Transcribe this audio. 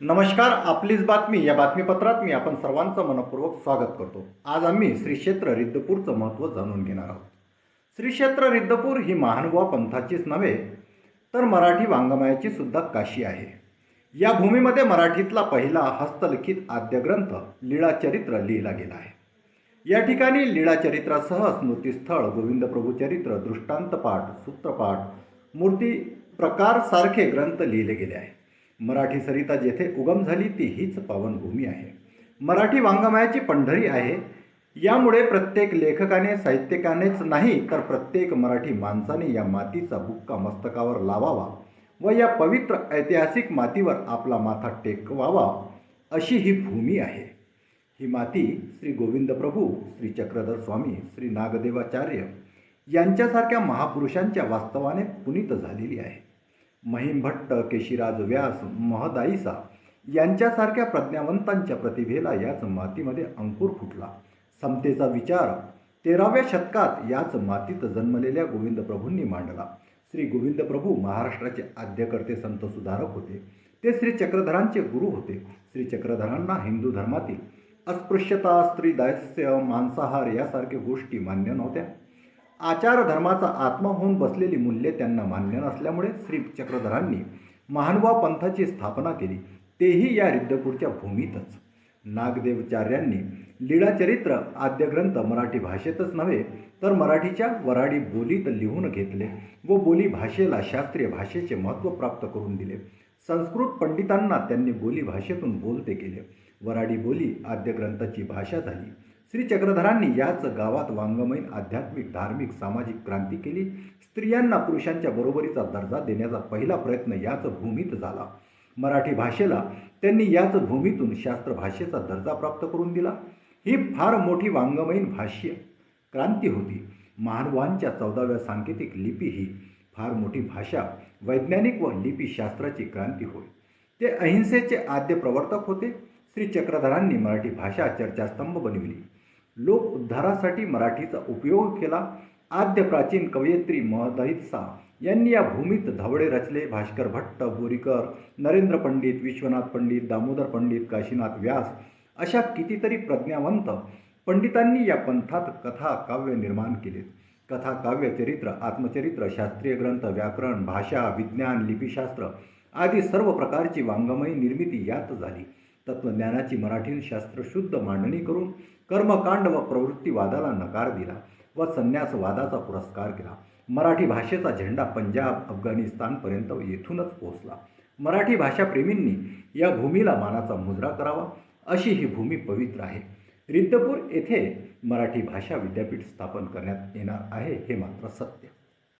नमस्कार आपलीच बातमी. या बातमीपत्रात मी आपण सर्वांचं मनपूर्वक स्वागत करतो. आज आम्ही श्री क्षेत्र रिद्धपूरचं महत्त्व जाणून घेणार आहोत. श्री क्षेत्र रिद्धपूर ही महानुभाव पंथाचीच नव्हे तर मराठी वाङ्मयाची सुद्धा काशी आहे. या भूमीमध्ये मराठीतला पहिला हस्तलिखित आद्यग्रंथ लीळाचरित्र लिहिला गेला आहे. या ठिकाणी लीळाचरित्रासह स्मृतीस्थळ गोविंद प्रभूचरित्र दृष्टांतपाठ सूत्रपाठ मूर्ती प्रकारसारखे ग्रंथ लिहिले गेले आहे मराठी सरिता जेथे उगम झाली ती हीच पावनभूमी आहे. मराठी वाङ्मयाची पंढरी आहे. यामुळे प्रत्येक लेखकाने साहित्यिकानेच नाही तर प्रत्येक मराठी माणसाने या मातीचा बुक्का मस्तकावर लावावा व या पवित्र ऐतिहासिक मातीवर आपला माथा टेकवावा अशी ही भूमी आहे. ही माती श्री गोविंद प्रभू श्री चक्रधर स्वामी श्री नागदेवाचार्य यांच्यासारख्या महापुरुषांच्या वास्तवाने पुनीत झालेली आहे. महिम भट्ट केशिराज व्यास महदाईसा यांच्यासारख्या प्रज्ञावंतांच्या प्रतिभेला याच मातीमध्ये अंकुर फुटला. समतेचा विचार तेराव्या शतकात याच मातीत जन्मलेल्या गोविंद प्रभूंनी मांडला. श्री गोविंद प्रभू महाराष्ट्राचे आद्यकर्ते संत सुधारक होते. ते श्री चक्रधरांचे गुरु होते. श्री चक्रधरांना हिंदू धर्मातील अस्पृश्यता स्त्री दास्य मांसाहार यासारख्या गोष्टी मान्य नव्हत्या. आचारधर्माचा आत्मा होऊन बसलेली मूल्ये त्यांना मान्य नसल्यामुळे श्री चक्रधरांनी महानुभाव पंथाची स्थापना केली. तेही या रिद्धपूरच्या भूमीतच. नागदेवचार्यांनी लीळाचरित्र आद्य ग्रंथ मराठी भाषेतच नव्हे तर मराठीच्या वराडी बोलीत लिहून घेतले व बोली भाषेला शास्त्रीय भाषेचे महत्त्व प्राप्त करून दिले. संस्कृत पंडितांना त्यांनी बोली भाषेतून बोलते केले. वराडी बोली आद्य ग्रंथाची भाषा झाली. श्री चक्रधरांनी याच गावात वांगमयीन आध्यात्मिक धार्मिक सामाजिक क्रांती केली. स्त्रियांना पुरुषांच्या बरोबरीचा दर्जा देण्याचा पहिला प्रयत्न याच भूमीत झाला. मराठी भाषेला त्यांनी याच भूमीतून शास्त्र भाषेचा दर्जा प्राप्त करून दिला. ही फार मोठी वांगमयीन भाष्य क्रांती होती. महानवांच्या चौदाव्या सांकेतिक लिपी ही फार मोठी भाषा वैज्ञानिक व लिपीशास्त्राची क्रांती होय. ते अहिंसेचे आद्य प्रवर्तक होते. श्री चक्रधरांनी मराठी भाषा चर्चास्तंभ बनविली. लोक उद्धारासाठी मराठीचा उपयोग केला. आद्य प्राचीन कवयित्री महदहितसा यांनी या भूमीत धवडे रचले. भास्कर भट्ट बोरीकर नरेंद्र पंडित विश्वनाथ पंडित दामोदर पंडित काशीनाथ व्यास अशा कितीतरी प्रज्ञावंत पंडितांनी या पंथात कथा काव्य निर्माण केलेत. कथा काव्य चरित्र आत्मचरित्र शास्त्रीय ग्रंथ व्याकरण भाषा विज्ञान लिपीशास्त्र आदी सर्व प्रकारची वाङ्मयी निर्मिती यात झाली. तत्त्वज्ञानाची मराठी शास्त्रशुद्ध मांडणी करून कर्मकांड व प्रवृत्तीवादाला नकार दिला व संन्यासवादाचा पुरस्कार केला. मराठी भाषेचा झेंडा पंजाब अफगाणिस्तानपर्यंत येथूनच पोहोचला. मराठी भाषाप्रेमींनी या भूमीला मानाचा मुजरा करावा अशी ही भूमी पवित्र आहे. रिद्धपूर येथे मराठी भाषा विद्यापीठ स्थापन करण्यात येणार आहे हे मात्र सत्य.